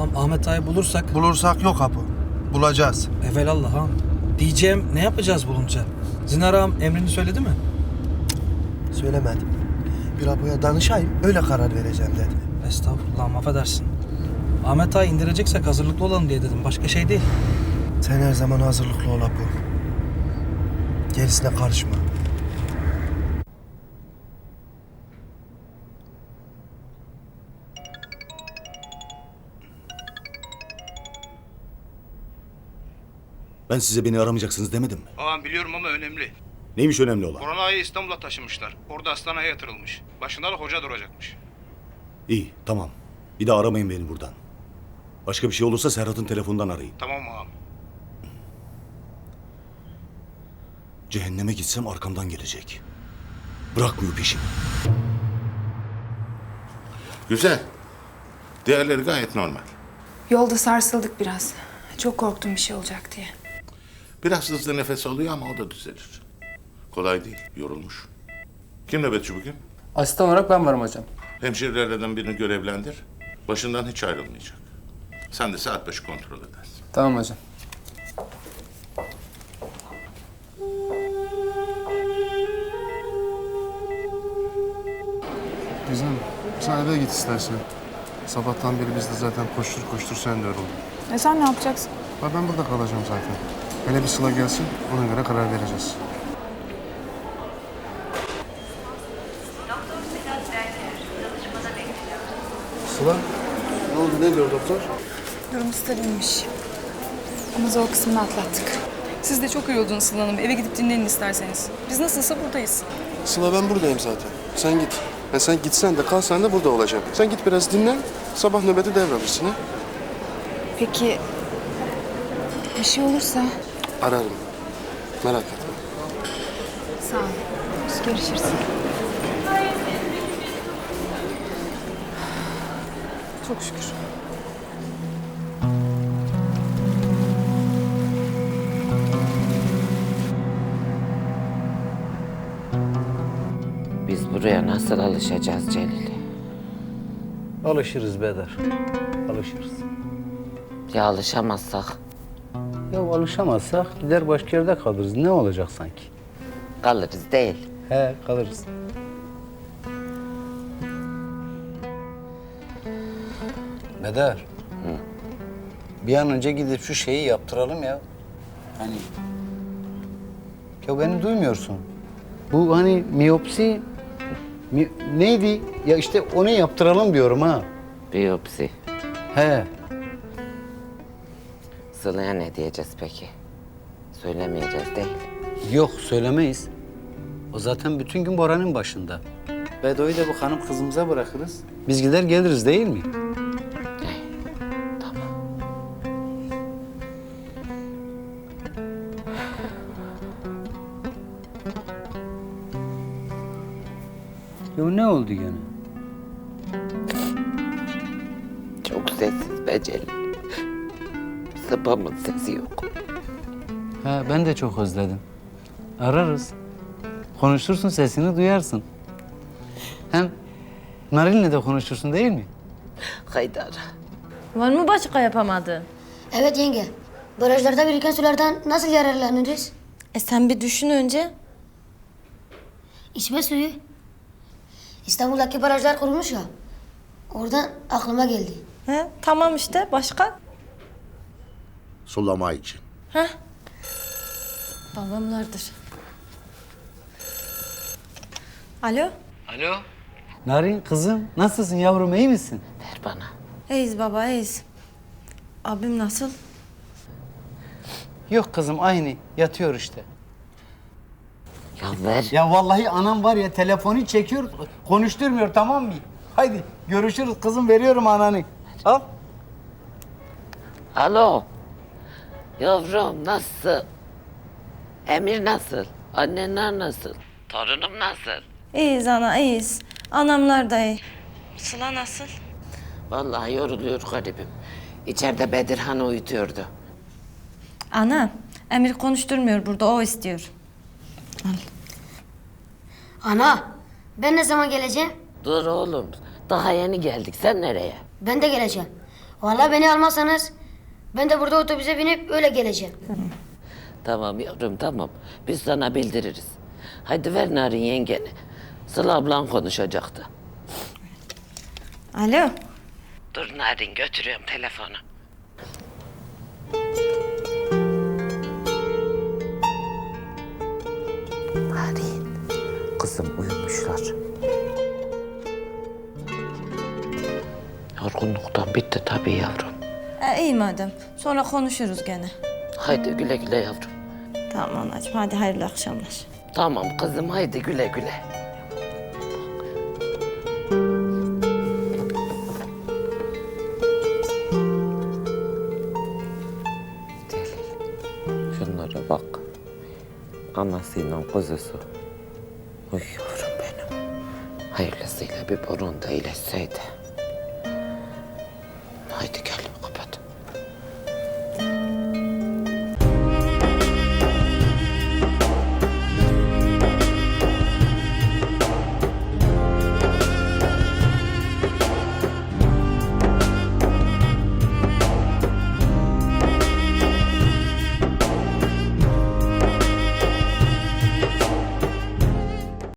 Ağam Ahmet Ağa'yı bulursak Bulursak yok Apo. Bulacağız. evelallah ağam. Diyeceğim ne yapacağız bulunca? Zinar ağam emrini söyledi mi? Söylemedim. Bir Apo'ya danışayım öyle karar vereceğim dedi. Estağfurullah ağam, affedersin. Ahmet Ağa'yı indireceksek hazırlıklı olalım diye dedim. Başka şey değil. Sen her zaman hazırlıklı ol Apo. Gerisine karışma. Ben size beni aramayacaksınız demedim mi? Ağam biliyorum ama önemli. Neymiş önemli olan? Koronayı İstanbul'a taşımışlar. Orada hastaneye yatırılmış. Başında da hoca duracakmış. İyi, tamam. Bir daha aramayın beni buradan. Başka bir şey olursa Serhat'ın telefonundan arayın. Tamam ağam? Cehenneme gitsem arkamdan gelecek. Bırakmıyor peşimi. Güzel. Değerleri gayet normal. Yolda sarsıldık biraz. Çok korktum bir şey olacak diye. Biraz hızlı nefes alıyor ama o da düzelir. Kolay değil, yorulmuş. Kim nöbetçi bugün? Asistan olarak ben varım hocam. Hemşirelerden birini görevlendir. Başından hiç ayrılmayacak. Sen de saat başı kontrol edersin. Tamam hocam. Kızım sen eve git istersen. Sabahtan beri biz de zaten koştur koştur sen de yoruldun. E sen ne yapacaksın? Ha, ben burada kalacağım zaten. Hele bir Sıla gelsin ona göre karar vereceğiz. Sıla ne oldu ne diyor doktor? Durum stabilmiş. Ama zor kısmını atlattık. Siz de çok yoruldunuz Sıla Hanım. Eve gidip dinlenin isterseniz. Biz nasılsa buradayız. Sıla ben buradayım zaten. Sen git. Ya sen gitsen de kalsan da burada olacağım. Sen git biraz dinlen. Sabah nöbeti devralırsın ha. Peki bir şey olursa? Ararım. Merak etme. Sağ ol. Görüşürüz. Çok şükür. Biz buraya nasıl alışacağız Celil? Alışırız Bedar. Alışırız. Ya alışamazsak Ya alışamazsak gider başka yerde kalırız. Ne olacak sanki? kalırız değil. He kalırız. Bedar. Bir an önce gidip şu şeyi yaptıralım ya. Hani... Ya beni duymuyorsun. Bu hani miyopsi... mi- neydi? Ya işte onu yaptıralım diyorum ha. Biyopsi. He. Sıla'ya ne diyeceğiz peki? Söylemeyeceğiz değil. Yok söylemeyiz. O zaten bütün gün Bora'nın başında. Bedo'yu da bu hanım kızımıza bırakırız. Biz gider geliriz değil mi? Tamam. Ya ne oldu gene? Çok sessiz be Celil. Sıpamın sesi yok. Ha, ben de çok özledim. Ararız. Konuşursun sesini duyarsın. Hem Narin'le de konuşursun değil mi? Haydar. Var mı başka yapamadı? Evet yenge. Barajlarda biriken sulardan nasıl yararlanırız? E sen bir düşün önce. İçme suyu. İstanbul'daki barajlar kurulmuş ya. Oradan aklıma geldi. He, tamam işte. Başka? Sulama için. Babamlardır. Alo? Alo. Narin kızım nasılsın yavrum iyi misin? Ver bana. İyiyiz baba, iyiyiz. Abim nasıl? Yok kızım aynı yatıyor işte. Ya ver. Ya vallahi anam var ya telefonu çekiyor konuşturmuyor tamam mı? Haydi görüşürüz kızım veriyorum ananı. Al. Alo. Yavrum nasıl? Emir nasıl? Annenler nasıl? Torunum nasıl? İyiyiz ana, iyiyiz. Anamlar da iyi. Sıla nasıl? Vallahi yoruluyor garibim. İçeride Bedirhan uyutuyordu. Ana, Emir konuşturmuyor burada, o istiyor. Ana, ben ne zaman geleceğim? Dur oğlum. Daha yeni geldik. Sen nereye? Ben de geleceğim. Vallahi beni almazsanız ben de burada otobüse binip öyle geleceğim. Tamam yavrum tamam. Biz sana bildiririz. Hadi ver Narin yengeni. Sıla ablan konuşacaktı. Alo. Dur Narin götürüyorum telefonu. Narin. Kızım uyumuşlar. Yorgunluktan bitti tabii yavrum. E, iyi madem. Sonra konuşuruz gene. Haydi güle güle yavrum. Tamam anacığım. Hadi hayırlı akşamlar. Tamam kızım haydi güle güle. Şunlara bak. Anasıyla kuzusu. Uy yavrum benim. Hayırlısıyla bir burun da iyileşseydi.